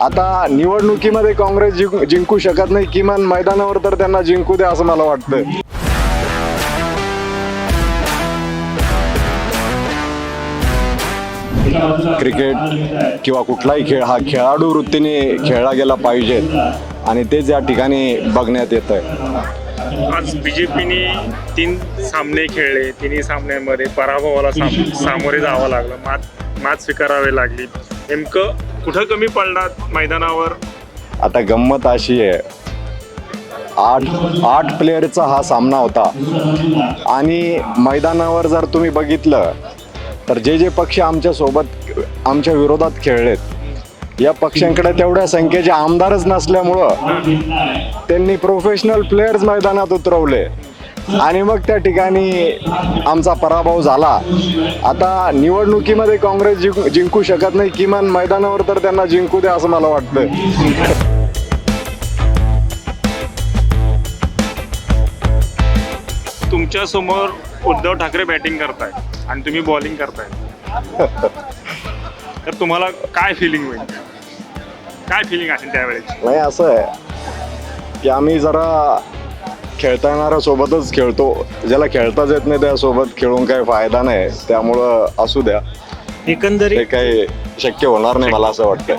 आता निवडणुकीमध्ये काँग्रेस जिंक- जिंकू शकत नाही किमान मैदानावर तर त्यांना जिंकू द्या असं मला वाटतं क्रिकेट किंवा कुठलाही खेळ हा खेळाडू वृत्तीने खेळला गेला पाहिजे आणि तेच या ठिकाणी बघण्यात येत आहे आज बीजेपीने तीन सामने खेळले तिन्ही सामन्यांमध्ये पराभवाला साम सामोरे जावं लागलं मात मात स्वीकारावी लागली. नेमकं कुठं कमी पडणार मैदानावर? आता गंमत अशी आहे. आठ आठ प्लेअरचा हा सामना होता. आणि मैदानावर जर तुम्ही बघितलं तर जे जे पक्ष आमच्यासोबत आमच्या विरोधात खेळलेत या पक्षांकडे तेवढ्या संख्येचे आमदारच नसल्यामुळं त्यांनी प्रोफेशनल प्लेयर्स मैदानात उतरवले. आणि मग त्या ठिकाणी आमचा पराभव झाला. आता निवडणुकीमध्ये काँग्रेस जिंक जिंकू शकत नाही किमान मैदानावर तर त्यांना जिंकू द्या असं मला वाटतं तुमच्यासमोर उद्धव ठाकरे बॅटिंग करताय आणि तुम्ही बॉलिंग करताय तर तुम्हाला काय फिलिंग होईल? काय फिलिंग असेल त्यावेळेस नाही असं आहे की आम्ही जरा खेळता येणाऱ्या सोबतच खेळतो. ज्याला खेळताच येत नाही त्यासोबत खेळून काही फायदा नाही. त्यामुळं असू द्या. एकंदरीत काही शक्य होणार नाही मला असं वाटतं